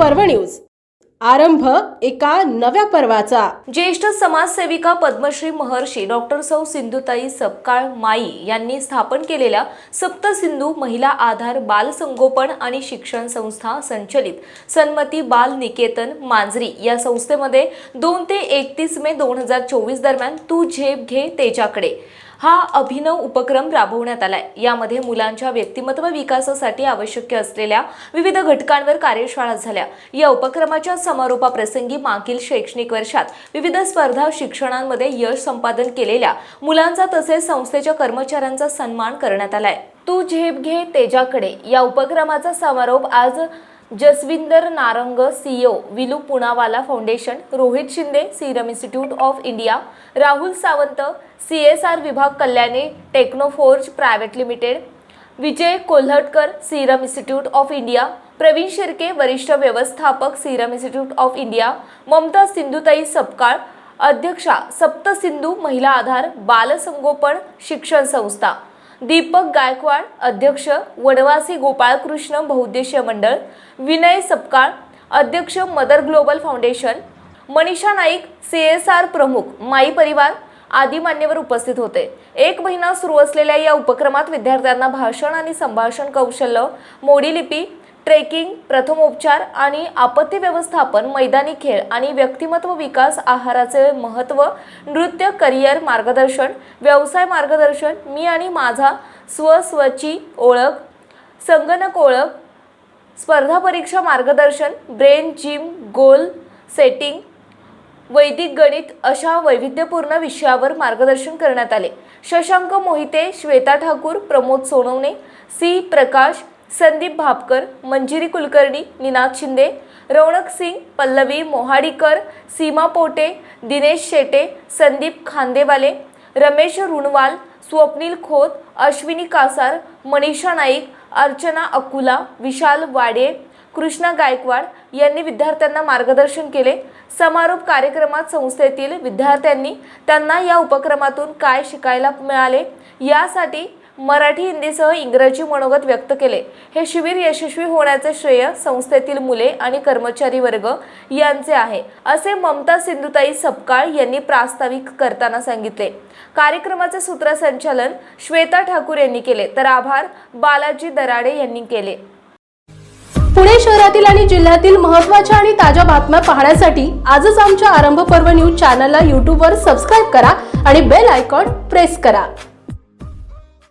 News. आरंभ एका नव्या पर्वाचा. ज्येष्ठ समाजसेविका पद्मश्री महर्षी डॉक्टर सौ सिंधुताई सपकाळ माई यांनी स्थापन केलेल्या सप्त सिंधू महिला आधार बाल संगोपन आणि शिक्षण संस्था संचलित सन्मती बाल निकेतन मांजरी या संस्थेमध्ये दोन ते एकतीस मे दोन हजार चोवीस दरम्यान तू झेप घे तेजाकडे. हा अभिनव उपक्रम राबवण्यात आलाय. यामध्ये मुलांच्या व्यक्तिमत्व विकासासाठी आवश्यक असलेल्या विविध घटकांवर कार्यशाळा झाल्या. या उपक्रमाच्या समारोपाप्रसंगी मागील शैक्षणिक वर्षात विविध स्पर्धा शिक्षणांमध्ये यश संपादन केलेल्या मुलांचा तसेच संस्थेच्या कर्मचाऱ्यांचा सन्मान करण्यात आलाय. तू झेप घे तेजाकडे. या उपक्रमाचा समारोप आज Jasvinder Narang CEO Villoo Poonawalla foundation Rohit Shinde Serum Institute of India Rahul Sawant C S R विभाग Kalyani Technoforge private limited Vijay Kolhatkar Serum Institute of India Pravin Shirke वरिष्ठ व्यवस्थापक Serum Institute of India Mamata Sindhutai Sapkal अध्यक्षा सप्त सिंधू महिला आधार बालसंगोपन शिक्षण संस्था. दीपक गायकवाड अध्यक्ष वनवासी गोपाळकृष्ण बहुद्देशीय मंडळ विनय सपकाळ अध्यक्ष Mother Global Foundation Manisha Naik C S R प्रमुख माई परिवार आदी मान्यवर उपस्थित होते. एक महिना सुरू असलेल्या या उपक्रमात विद्यार्थ्यांना भाषण आणि संभाषण कौशल्य मोडी लिपी ट्रेकिंग प्रथमोपचार आणि आपत्ती व्यवस्थापन मैदानी खेळ आणि व्यक्तिमत्व विकास आहाराचे महत्त्व नृत्य करिअर मार्गदर्शन व्यवसाय मार्गदर्शन मी आणि माझा स्वस्वची ओळख संगणक ओळख स्पर्धा परीक्षा मार्गदर्शन ब्रेन जिम गोल सेटिंग वैदिक गणित अशा वैविध्यपूर्ण विषयावर मार्गदर्शन करण्यात आले. शशांक मोहिते श्वेता ठाकूर प्रमोद सोनवणे सी प्रकाश संदीप भापकर मंजिरी कुलकर्णी निनाद शिंदे रौनक सिंग पल्लवी मोहाडीकर सीमा पोटे दिनेश शेटे संदीप खांदेवाले रमेश रुणवाल स्वप्नील खोत अश्विनी कासार मनीषा नाईक अर्चना अकुला विशाल वाडे कृष्णा गायकवाड यांनी विद्यार्थ्यांना मार्गदर्शन केले. समारोप कार्यक्रमात संस्थेतील विद्यार्थ्यांनी त्यांना या उपक्रमातून काय शिकायला मिळाले? यासाठी मराठी हिंदीसह इंग्रजी मनोगत व्यक्त केले. हे शिबिर यशस्वी होण्याचे श्रेय संस्थेतील मुले आणि कर्मचारी वर्ग यांचे आहे असे ममता सिंधुताई सपकाळ यांनी प्रास्ताविक करताना सांगितले. कार्यक्रमाचे सूत्रसंचालन श्वेता ठाकूर यांनी केले. तर आभार बालाजी दराडे यांनी केले. पुणे शहरातील आणि जिल्ह्यातील महत्त्वाच्या आणि ताज्या बातम्या पाहण्यासाठी आजच आमच्या आरंभ पर्व न्यूज चॅनलला यूट्यूबवर सबस्क्राईब करा आणि बेल आयकॉन प्रेस करा.